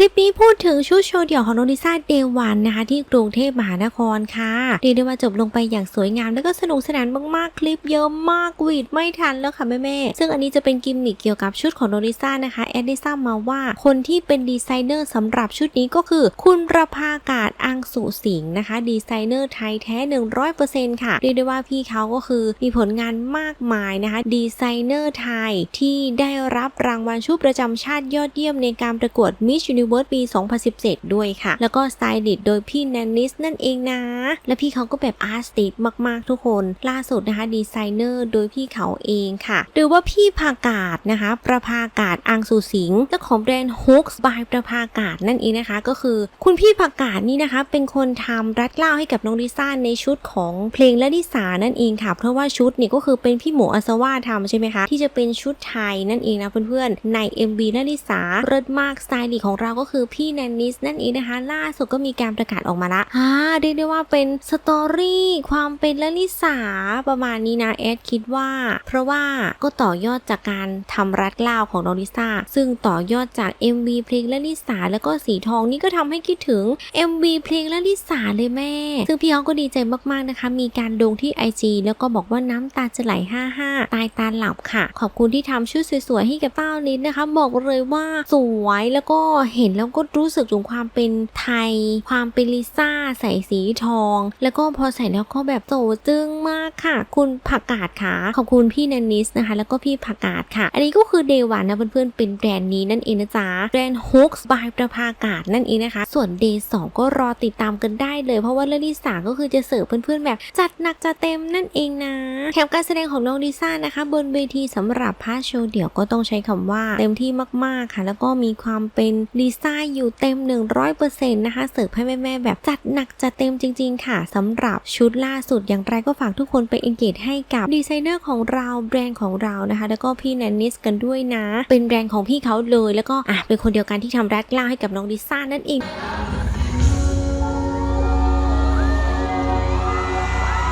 คลิปนี้พูดถึงชุดโชว์เดี่ยวของโนริซาเดวันนะคะ ที่กรุงเทพมหานครค่ะเรียกได้ว่าจบลงไปอย่างสวยงาม แล้วก็สนุกสนานมากๆ คลิปเยอะมากวีดไม่ทันแล้วค่ะแม่ๆซึ่งอันนี้จะเป็นกิมมิคเกี่ยวกับชุดของโนริซานะคะแอดได้ทราบมาว่าคนที่เป็นดีไซเนอร์สำหรับชุดนี้ก็คือ คุณประภากาศอังสุสิงห์นะคะ ดีไซเนอร์ไทยแท้ 100%ค่ะเรียกได้ว่าพี่เขาก็คือมีผลงานมากมายนะคะ ดีไซเนอร์ไทยที่ได้รับรางวัลชุดประจำชาติยอดเยี่ยมในการประกวด Miss Universe ปี 2017 ด้วยค่ะ แล้วก็สไตลิสต์โดยพี่แนนนิสนั่นเองนะ และพี่เขาก็แบบอาร์ติสมากๆทุกคน ล่าสุดนะคะดีไซเนอร์โดยพี่เขาเองค่ะ หรือว่าพี่ภากาศนะคะ ประภากาศอังสุสิงเจ้าของแบรนด์ Hooks by ประภากาศนั่นเองนะคะ ก็คือคุณพี่ภากาศนี่นะคะเป็นคนทำรัดเล้าให้กับน้องลิซ่าในชุดของเพลงและดิสานั่นเองค่ะ เพราะว่าชุดนี่ก็คือเป็นพี่หมูอัศวาทำใช่ไหมคะที่จะเป็นชุดไทยนั่นเองนะเพื่อนๆใน MV และดิสาเริศมากสไตลิสต์ของเราก็คือพี่แนนนิสนั่นเองนะคะ ล่าสุดก็มีการประกาศออกมาละอ่าเรียกได้ว่าเป็นสตอรี่ความเป็นละลิสาประมาณนี้นะแอดคิดว่า เพราะว่าก็ต่อยอดจากการทำรัดเกล้าของน้องลิซ่าซึ่งต่อยอดจาก MV เพลงละลิสาแล้วก็สีทองนี่ก็ทำให้คิดถึง MV เพลงละลิสาเลยแม่ ซึ่งพี่เขาก็ดีใจมากๆนะคะ มีการลงที่ IG แล้วก็บอกว่าน้ำตาจะไหล 55 ตายตาหลับค่ะ ขอบคุณที่ทำชุดสวยๆให้กับเต้าลินนะคะ บอกเลยว่าสวยแล้วก็เห็นแล้วก็รู้สึกถึงความเป็นไทย ความเป็นลิซ่าใส่สีทอง แล้วก็พอใส่แล้วก็แบบโสจึ้งมากค่ะ คุณผักกาดค่ะ ขอบคุณพี่แนนนิสนะคะ แล้วก็พี่ผักกาดค่ะ อันนี้ก็คือเดวันนะเพื่อนๆเป็นแบรนด์นี้นั่นเองนะจ๊ะแบรนด์ Hooks by ประภากาศนั่นเองนะคะ ส่วน Day 2ก็รอติดตามกันได้เลย เพราะว่าเรื่องที่สาก็คือจะเสิร์ฟเพื่อนๆแบบจัดหนักจัดเต็มนั่นเองนะแถมการแสดงของน้องลิซ่านะคะ บนเวทีสำหรับพาร์ทโชว์เดี่ยวก็ต้องใช้คำว่าเต็มที่มากๆค่ะ แล้วก็มีความเป็นลิีไซน์อยู่เต็ม 100%นะคะเสิร์ฟให้แม่ๆแบบจัดหนักจัดเต็มจริง ๆ ค่ะสำหรับชุดล่าสุดอย่างไรก็ฝากทุกคนไปเอนเกจให้กับดีไซเนอร์ของเราแบรนด์ของเรานะคะ แล้วก็พี่แนนนิสกันด้วยนะ เป็นแบรนด์ของพี่เขาเลย แล้วก็อะเป็นคนเดียวกันที่ทำแร็กล่าให้กับน้องดิซ่านั่นเอง